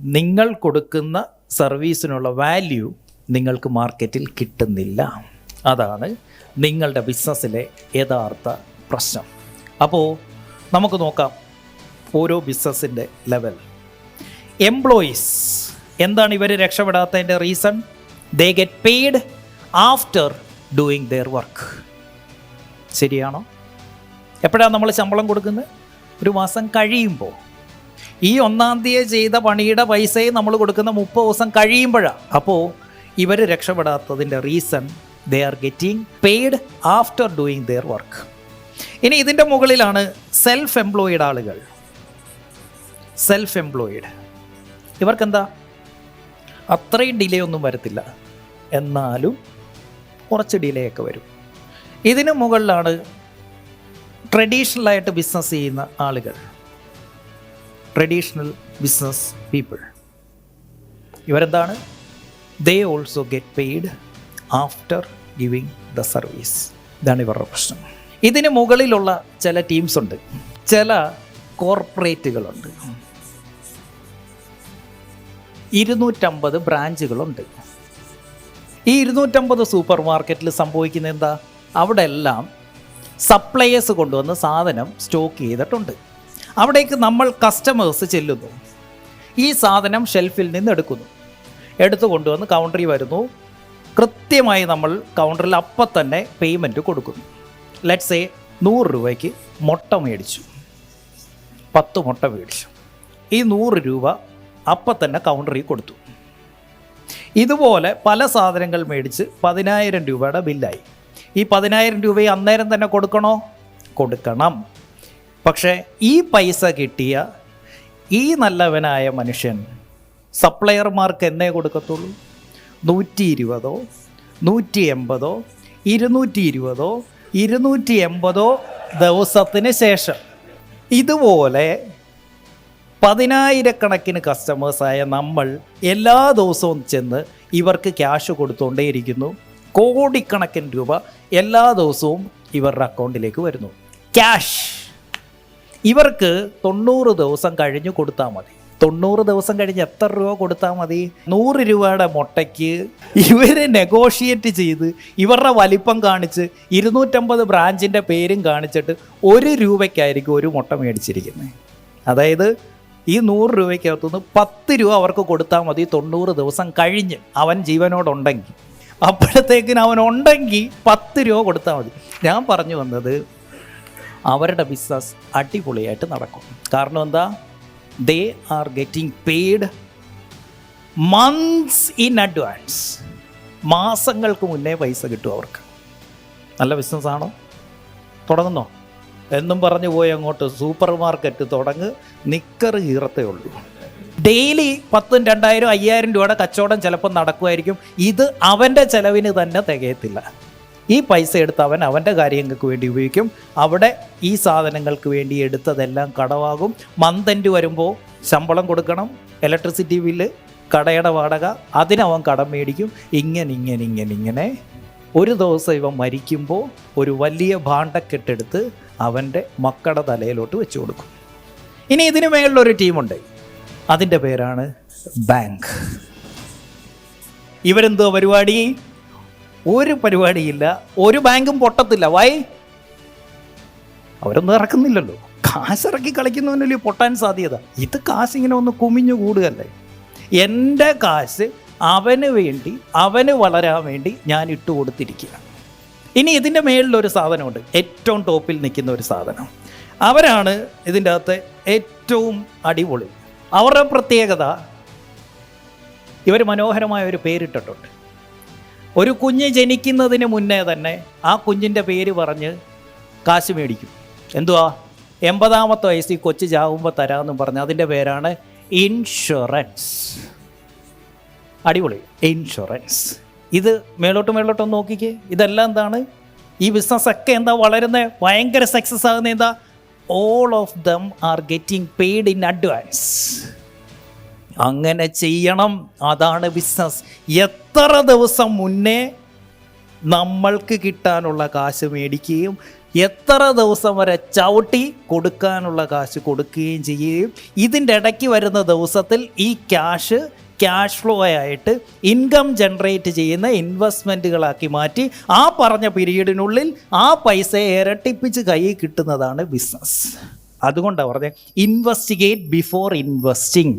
നിങ്ങൾ കൊടുക്കുന്ന സർവീസിനുള്ള വാല്യൂ നിങ്ങൾക്ക് മാർക്കറ്റിൽ കിട്ടുന്നില്ല. അതാണ് നിങ്ങളുടെ ബിസിനസ്സിലെ യഥാർത്ഥ പ്രശ്നം. അപ്പോൾ നമുക്ക് നോക്കാം ഓരോ ബിസിനസ്സിന്റെ ലെവൽ എംപ്ലോയീസ് എന്താണ് ഇവർ രക്ഷപ്പെടാത്തതിന്റെ reason they get paid after doing their work ശരിയാണോ? എപ്പോഴാണ് നമ്മൾ ശമ്പളം കൊടുക്കുന്നത്? ഒരു മാസം കഴിയുമ്പോൾ. ഈ ഒന്നാം തീയതി ചെയ്ത പണിയുടെ പൈസയും നമ്മൾ കൊടുക്കുന്ന മുപ്പത് ദിവസം കഴിയുമ്പോഴാണ് അപ്പോൾ ഇവർ രക്ഷപ്പെടാത്തതിന്റെ reason they are getting paid after doing their work ഇനി ഇതിന്റെ മുകളിലാണ് സെൽഫ് എംപ്ലോയിഡ് ആളുകൾ. സെൽഫ് എംപ്ലോയിഡ് ഇവർക്കെന്താ? അത്രയും ഡിലേ ഒന്നും വരത്തില്ല. എന്നാലും കുറച്ച് ഡിലേ ഒക്കെ വരും. ഇതിനു മുകളിലാണ് ട്രഡീഷണലായിട്ട് ബിസിനസ് ചെയ്യുന്ന ആളുകൾ. Traditional business people. ഇവരെന്താണ്? They also get paid after giving the service ഇതാണ് ഇവരുടെ പ്രശ്നം. ഇതിന് മുകളിലുള്ള ചില ടീംസ് ഉണ്ട്. ചില കോർപ്പറേറ്റുകളുണ്ട് ഇരുന്നൂറ്റമ്പത് ബ്രാഞ്ചുകളുണ്ട് ഈ ഇരുന്നൂറ്റമ്പത് സൂപ്പർ മാർക്കറ്റിൽ സംഭവിക്കുന്ന എന്താ? അവിടെ എല്ലാം സപ്ലയേഴ്സ് കൊണ്ടുവന്ന് സാധനം സ്റ്റോക്ക് ചെയ്തിട്ടുണ്ട്. അവിടേക്ക് നമ്മൾ കസ്റ്റമേഴ്സ് ചെല്ലുന്നു. ഈ സാധനം ഷെൽഫിൽ നിന്ന് എടുക്കുന്നു. എടുത്തു കൊണ്ടുവന്ന് കൗണ്ടറിൽ വരുന്നു. കൃത്യമായി നമ്മൾ കൗണ്ടറിൽ അപ്പം തന്നെ പേയ്മെന്റ് കൊടുക്കുന്നു. ലെറ്റ്സ് എ നൂറ് രൂപയ്ക്ക് മുട്ട മേടിച്ചു. പത്ത് മുട്ട മേടിച്ചു. ഈ നൂറ് രൂപ അപ്പം തന്നെ കൗണ്ടറിൽ കൊടുത്തു. ഇതുപോലെ പല സാധനങ്ങൾ മേടിച്ച് പതിനായിരം രൂപയുടെ ബില്ലായി ഈ പതിനായിരം രൂപയെ അന്നേരം തന്നെ കൊടുക്കണോ? കൊടുക്കണം. പക്ഷേ ഈ പൈസ കിട്ടിയ ഈ നല്ലവനായ മനുഷ്യൻ സപ്ലയർമാർക്ക് എന്നേ കൊടുക്കത്തുള്ളൂ? നൂറ്റി ഇരുപതോ നൂറ്റി എൺപതോ ഇരുന്നൂറ്റി ഇരുപതോ ഇരുന്നൂറ്റി എൺപതോ ദിവസത്തിന് ശേഷം. ഇതുപോലെ പതിനായിരക്കണക്കിന് കസ്റ്റമേഴ്സായ നമ്മൾ എല്ലാ ദിവസവും ചെന്ന് ഇവർക്ക് ക്യാഷ് കൊടുത്തുകൊണ്ടേയിരിക്കുന്നു കോടിക്കണക്കിന് രൂപ എല്ലാ ദിവസവും ഇവരുടെ അക്കൗണ്ടിലേക്ക് വരുന്നു. ക്യാഷ്. ഇവർക്ക് തൊണ്ണൂറ് ദിവസം കഴിഞ്ഞ് കൊടുത്താൽ മതി. തൊണ്ണൂറ് ദിവസം കഴിഞ്ഞ് എത്ര രൂപ കൊടുത്താൽ മതി? നൂറ് രൂപയുടെ മുട്ടയ്ക്ക് ഇവർ നെഗോഷിയേറ്റ് ചെയ്ത് ഇവരുടെ വലിപ്പം കാണിച്ച് ഇരുന്നൂറ്റമ്പത് ബ്രാഞ്ചിന്റെ പേരും കാണിച്ചിട്ട് ഒരു രൂപയ്ക്കായിരിക്കും ഒരു മുട്ട മേടിച്ചിരിക്കുന്നത്. അതായത് ഈ നൂറ് രൂപയ്ക്കകത്തുനിന്ന് പത്ത് രൂപ അവർക്ക് കൊടുത്താൽ മതി തൊണ്ണൂറ് ദിവസം കഴിഞ്ഞ് അവൻ ജീവനോടുണ്ടെങ്കിൽ. അപ്പോഴത്തേക്കിന് അവൻ ഉണ്ടെങ്കിൽ പത്ത് രൂപ കൊടുത്താൽ മതി. ഞാൻ പറഞ്ഞു വന്നത് അവരുടെ ബിസിനസ് അടിപൊളിയായിട്ട് നടക്കും. കാരണം എന്താ? They are getting paid months in advance മാസങ്ങൾക്ക് മുന്നേ പൈസ കിട്ടും അവർക്ക്. നല്ല ബിസിനസ്സാണോ തുടങ്ങുന്നോ? എന്നും പറഞ്ഞു പോയി അങ്ങോട്ട് സൂപ്പർ മാർക്കറ്റ് തുടങ്ങ്. നിക്കർ ഈറത്തേ ഉള്ളൂ. ഡെയിലി പത്തും രണ്ടായിരം അയ്യായിരം രൂപയുടെ കച്ചവടം ചിലപ്പോൾ നടക്കുമായിരിക്കും. ഇത് അവന്റെ ചിലവിന് തന്നെ തികയത്തില്ല. ഈ പൈസ എടുത്ത് അവൻ അവന്റെ കാര്യങ്ങൾക്ക് വേണ്ടി ഉപയോഗിക്കും. അവിടെ ഈ സാധനങ്ങൾക്ക് വേണ്ടി എടുത്തതെല്ലാം കടവാകും. മന്തന്റ് വരുമ്പോൾ ശമ്പളം കൊടുക്കണം. ഇലക്ട്രിസിറ്റി ബില്ല് കടയുടെ വാടക അതിനവൻ കടം മേടിക്കും. ഇങ്ങനെ ഇങ്ങനെ ഇങ്ങനെ ഇങ്ങനെ ഒരു ദിവസം ഇവൻ മരിക്കുമ്പോൾ ഒരു വലിയ ഭാണ്ഡക്കെട്ടെടുത്ത് അവന്റെ മക്കളുടെ തലയിലോട്ട് വെച്ചു കൊടുക്കും. ഇനി ഇതിന് മേളിലൊരു ടീമുണ്ട്. അതിന്റെ പേരാണ് ബാങ്ക്. ഇവരെന്തോ പരിപാടി? ഒരു പരിപാടിയില്ല ഒരു ബാങ്കും പൊട്ടത്തില്ല. വൈ? അവരൊന്നും ഇറക്കുന്നില്ലല്ലോ. കാശ് ഇറക്കി കളിക്കുന്നവനല്ലേ പൊട്ടാൻ സാധ്യത. ഇത് കാശ് ഇങ്ങനെ ഒന്ന് കുമിഞ്ഞു കൂടുകല്ലേ എന്റെ കാശ് അവന് വേണ്ടി അവന് വളരാൻ വേണ്ടി ഞാൻ ഇട്ടു കൊടുത്തിരിക്കുക ഇനി ഇതിന്റെ മേളിലൊരു സാധനമുണ്ട്. ഏറ്റവും ടോപ്പിൽ നിൽക്കുന്ന ഒരു സാധനം. അവരാണ് ഇതിന്റെ അകത്ത് ഏറ്റവും അടിപൊളി. അവരുടെ പ്രത്യേകത ഇവർ മനോഹരമായ ഒരു പേരിട്ടിട്ടുണ്ട്. ഒരു കുഞ്ഞ് ജനിക്കുന്നതിന് മുന്നേ തന്നെ ആ കുഞ്ഞിന്റെ പേര് പറഞ്ഞ് കാശ് മേടിക്കും. എന്തുവാ? എൺപതാമത്തെ വയസ്സിൽ കൊച്ചു ചാവുമ്പോൾ തരാമെന്നും പറഞ്ഞ് അതിന്റെ പേരാണ് ഇൻഷുറൻസ്. അടിപൊളി. ഇൻഷുറൻസ്. ഇത് മേലോട്ട് മേലോട്ടൊന്ന് നോക്കിക്കേ. ഇതെല്ലാം എന്താണ്? ഈ ബിസിനസ്സൊക്കെ എന്താ വളരുന്നത് ഭയങ്കര സക്സസ് ആകുന്ന എന്താ? All of them are getting paid in advance അങ്ങനെ ചെയ്യണം. അതാണ് ബിസിനസ് എത്ര ദിവസം മുന്നേ നമ്മൾക്ക് കിട്ടാനുള്ള കാശ് മേടിക്കുകയും എത്ര ദിവസം വരെ ചവിട്ടി കൊടുക്കാനുള്ള കാശ് കൊടുക്കുകയും ചെയ്യുകയും ഇതിന്റെ ഇടയ്ക്ക് വരുന്ന ദിവസത്തിൽ ഈ ക്യാഷ് ക്യാഷ് ഫ്ലോ ആയിട്ട് ഇൻകം ജനറേറ്റ് ചെയ്യുന്ന ഇൻവെസ്റ്റ്മെന്റുകളാക്കി മാറ്റി ആ പറഞ്ഞ പീരീഡിനുള്ളിൽ ആ പൈസയെ ഇരട്ടിപ്പിച്ച് കയ്യിൽ കിട്ടുന്നതാണ് ബിസിനസ്. അതുകൊണ്ടാണ് പറഞ്ഞത് ഇൻവെസ്റ്റിഗേറ്റ് ബിഫോർ ഇൻവെസ്റ്റിംഗ്